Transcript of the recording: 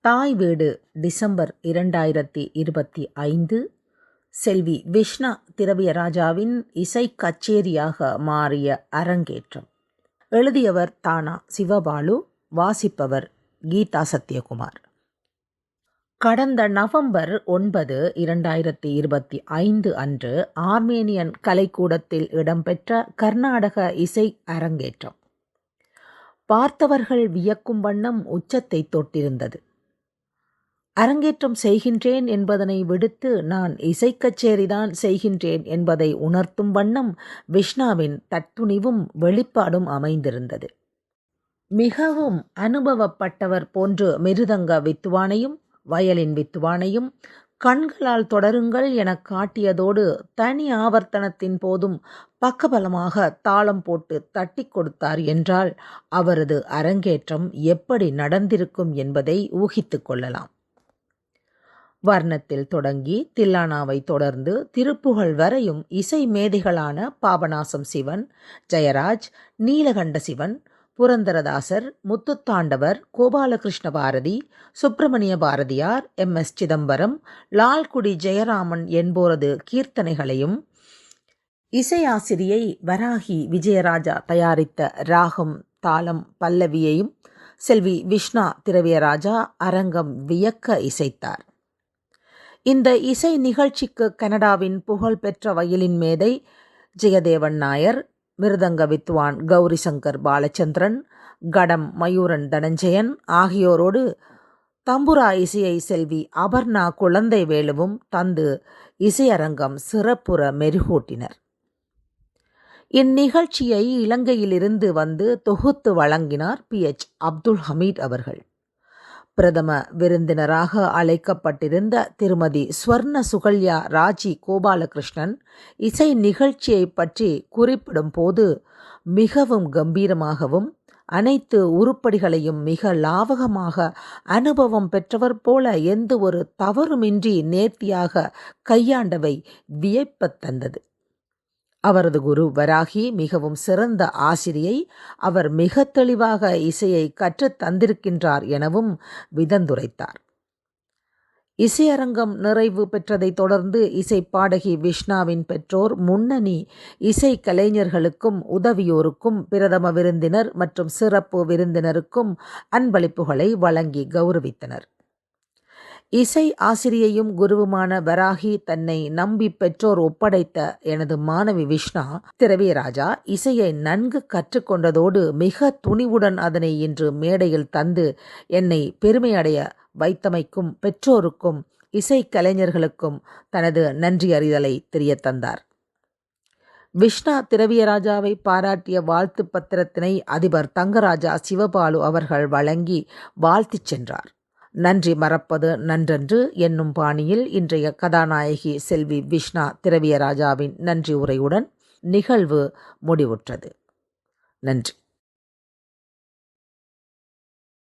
தாய் வீடு டிசம்பர் இரண்டாயிரத்தி இருபத்தி ஐந்து. செல்வி விஷ்ணா திரவியராஜாவின் இசை கச்சேரியாக மாறிய அரங்கேற்றம். எழுதியவர் தானா சிவபாலு வாசிப்பவர் கீதா சத்யகுமார். கடந்த நவம்பர் ஒன்பது இரண்டாயிரத்தி இருபத்தி ஐந்து அன்று ஆர்மேனியன் கலைக்கூடத்தில் இடம்பெற்ற கர்நாடக இசை அரங்கேற்றம். பார்த்தவர்கள் வியக்கும் வண்ணம் உச்சத்தை தொட்டிருந்தது. அரங்கேற்றம் செய்கின்றேன் என்பதனை விடுத்து நான் இசைக்கச்சேரிதான் செய்கின்றேன் என்பதை உணர்த்தும் வண்ணம் விஷ்ணாவின் தத்துணிவும் வெளிப்பாடும் அமைந்திருந்தது. மிகவும் அனுபவப்பட்டவர் போன்று மிருதங்க வித்துவானையும் வயலின் வித்துவானையும் கண்களால் தொடருங்கள் எனக் காட்டியதோடு தனி ஆவர்த்தனத்தின் போதும் பக்கபலமாக தாளம் போட்டு தட்டி கொடுத்தார் என்றால் அவரது அரங்கேற்றம் எப்படி நடந்திருக்கும் என்பதை ஊகித்து கொள்ளலாம். வர்ணத்தில் தொடங்கி தில்லானாவை தொடர்ந்து திருப்புகழ் வரையும் இசை மேதைகளான பாபநாசம் சிவன் ஜெயராஜ் நீலகண்ட சிவன் புரந்தரதாசர் முத்துத்தாண்டவர் கோபாலகிருஷ்ண பாரதி சுப்பிரமணிய பாரதியார் எம். எஸ். சிதம்பரம் லால்குடி ஜெயராமன் என்போரது கீர்த்தனைகளையும் இசையாசிரியை வராகி விஜயராஜா தயாரித்த ராகம் தாளம் பல்லவியையும் செல்வி விஷ்ணா திரவியராஜா அரங்கம் வியக்க இசைத்தார். இந்த இசை நிகழ்ச்சிக்கு கனடாவின் புகழ்பெற்ற வயலின் மேதை ஜெயதேவன் நாயர் மிருதங்க வித்வான் கௌரி சங்கர் பாலச்சந்திரன் கடம் மயூரன் தனஞ்சயன் ஆகியோரோடு தம்புரா இசையை செல்வி அபர்ணா குழந்தை வேலுவும் தந்து இசையரங்கம் சிறப்புற மெருகூட்டினர். இந்நிகழ்ச்சியை இலங்கையிலிருந்து வந்து தொகுத்து வழங்கினார் பி. எச். அப்துல் ஹமீத் அவர்கள். பிரதம விருந்தினராக அழைக்கப்பட்டிருந்த திருமதி ஸ்வர்ண சுகல்யா ராஜி கோபாலகிருஷ்ணன் இசை நிகழ்ச்சியை பற்றி குறிப்பிடும் போது மிகவும் கம்பீரமாகவும் அனைத்து உருப்படிகளையும் மிக லாவகமாக அனுபவம் பெற்றவர் போல எந்த ஒரு தவறுமின்றி நேர்த்தியாக கையாண்டவை வியப்பத் தந்தது. அவரது குரு வராகி மிகவும் சிறந்த ஆசிரியை அவர் மிக தெளிவாக இசையை கற்றுத் தந்திருக்கின்றார் எனவும் விதந்துரைத்தார். இசையரங்கம் நிறைவு பெற்றதைத் தொடர்ந்து இசை பாடகி விஷ்ணாவின் பெற்றோர் முன்னணி இசை கலைஞர்களுக்கும் உதவியோருக்கும் பிரதம விருந்தினர் மற்றும் சிறப்பு விருந்தினருக்கும் அன்பளிப்புகளை வழங்கி கௌரவித்தனர். இசை ஆசிரியையும் குருவுமான வராகி தன்னை நம்பி பெற்றோர் ஒப்படைத்த எனது மாணவி விஷ்ணா திரவியராஜா இசையை நன்கு கற்றுக்கொண்டதோடு மிக துணிவுடன் அதனை இன்று மேடையில் தந்து என்னை பெருமையடைய வைத்தமைக்கும் பெற்றோருக்கும் இசை கலைஞர்களுக்கும் தனது நன்றி அறிதலை தெரிய தந்தார். விஷ்ணா திரவியராஜாவை பாராட்டிய வாழ்த்து பத்திரத்தினை அதிபர் தங்கராஜா சிவபாலு அவர்கள் வழங்கி வாழ்த்திச் சென்றார். நன்றி மறப்பது நன்றன்று என்னும் பாணியில் இன்றைய கதாநாயகி செல்வி விஷ்ணா திரவியராஜாவின் நன்றி உரையுடன் நிகழ்வு முடிவுற்றது. நன்றி.